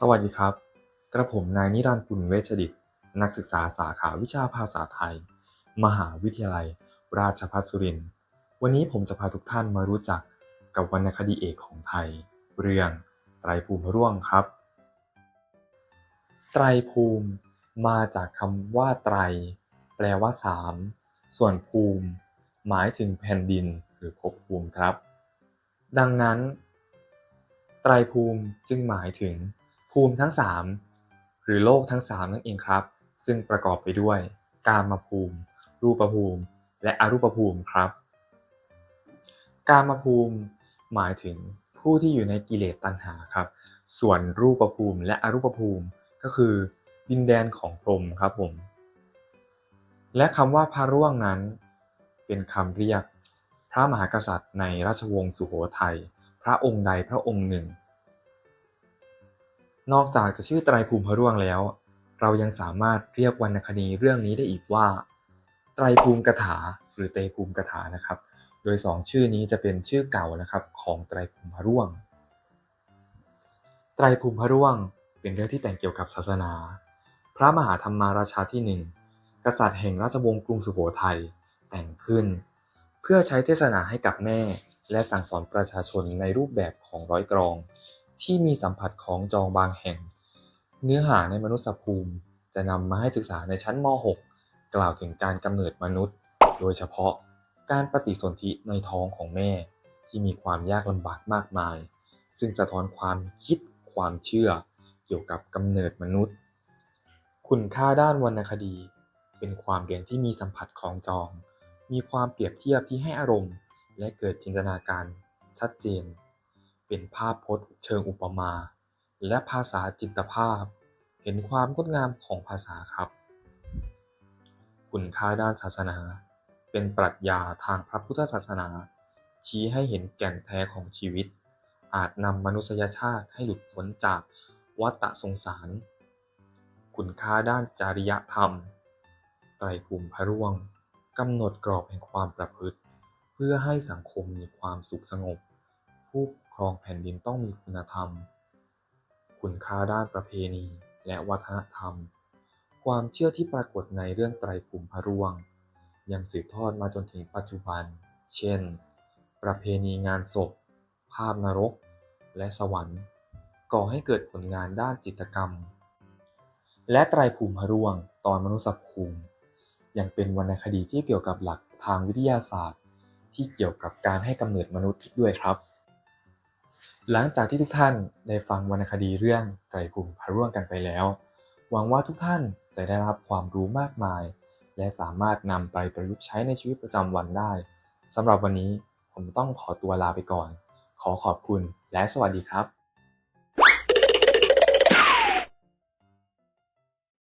สวัสดีครับ กระผมนายนิรันดร์กุลเวชดิต นักศึกษาสาขาวิชาภาษาไทย มหาวิทยาลัย ราชภัฏสุรินทร์ วันนี้ผมจะพาทุกท่านมารู้จักกับวรรณคดีเอกของไทย เรื่องไตรภูมิระร่วงครับ ไตรภูมิ มาจากคำว่าไตร แปลว่าสามส่วนภูมิ หมายถึงแผ่นดินหรือภพภูมิครับ ดังนั้น ไตรภูมิจึงหมายถึง ภูมิทั้ง 3 หรือโลกทั้ง 3 นั่นเองครับ ซึ่งประกอบไปด้วย กามภูมิ รูปภูมิ และอรูปภูมิครับ กามภูมิหมายถึงผู้ที่อยู่ในกิเลสตัณหาครับ ส่วนรูปภูมิและอรูปภูมิก็คือดินแดนของพรหมครับผม และคำว่าพระร่วงนั้น เป็นคำเรียกพระมหากษัตริย์ในราชวงศ์สุโขทัยพระองค์ใดพระองค์หนึ่ง นอกจากจะชื่อไตรภูมิพระร่วงแล้ว เรายังสามารถเรียกวรรณคดีเรื่องนี้ได้อีกว่า ไตรภูมิกถาหรือเตภูมิกถานะครับ โดยสองชื่อนี้จะเป็นชื่อเก่านะครับของไตรภูมิพระร่วง ไตรภูมิพระร่วงเป็นเรื่องที่แต่งเกี่ยวกับศาสนา พระมหาธรรมาราชาที่หนึ่งกษัตริย์แห่งราชวงศ์กรุงสุโขทัยแต่งขึ้น เพื่อใช้เทศนาให้กับแม่ และสั่งสอนประชาชนในรูปแบบของร้อยกรอง ที่มีสัมผัสของจองบางแห่ง เนื้อหาในมนุษยภูมิจะนำมาให้ศึกษาในชั้นม .6 กล่าวถึงการกำเนิดมนุษย์ โดยเฉพาะการปฏิสนธิในท้องของแม่ ที่มีความยากลำบากมากมาย ซึ่งสะท้อนความคิดความเชื่อ เกี่ยวกับกำเนิดมนุษย์ คุณค่าด้านวรรณคดี เป็นความเรียนที่มีสัมผัสคล้องจอง มีความเปรียบเทียบที่ให้อารมณ์ และเกิดจินตนาการชัดเจน เป็นภาพพจน์เชิงอุปมา และภาษาจิตภาพ เห็นความงดงามของภาษาครับ คุณค่าด้านศาสนา เป็นปรัชญาทางพระพุทธศาสนา ชี้ให้เห็นแก่นแท้ของชีวิต อาจนำมนุษยชาติให้หลุดพ้นจากวัฏสงสาร คุณค่าด้านจริยธรรม ไตรภูมิพระร่วงกำหนดกรอบแห่งความประพฤติ เพื่อให้สังคมมีความสุขสงบ ผู้ป ครองแผ่นดินต้องมีคุณธรรม คุณค่าด้านประเพณี และวัฒนธรรม ความเชื่อที่ปรากฏในเรื่องไตรภูมิพระร่วง ยังสืบทอดมาจนถึงปัจจุบัน เช่น ประเพณีงานศพ ภาพนรก และสวรรค์ ก่อให้เกิดผลงานด้านจิตกรรม และไตรภูมิพระร่วง ตอนมนุษย์ภูมิยังเป็นวรรณคดีที่เกี่ยวกับหลักทางวิทยาศาสตร์ ที่เกี่ยวกับการให้กำเนิดมนุษย์อีกด้วยครับ หลังจากที่ทุกท่านได้ฟังวรรณคดีเรื่องไตรภูมิพระร่วงกันไปแล้ว หวังว่าทุกท่านจะได้รับความรู้มากมาย และสามารถนำไปประยุกต์ใช้ในชีวิตประจำวันได้สำหรับวันนี้ผมต้องขอตัวลาไปก่อน ขอขอบคุณและสวัสดีครับ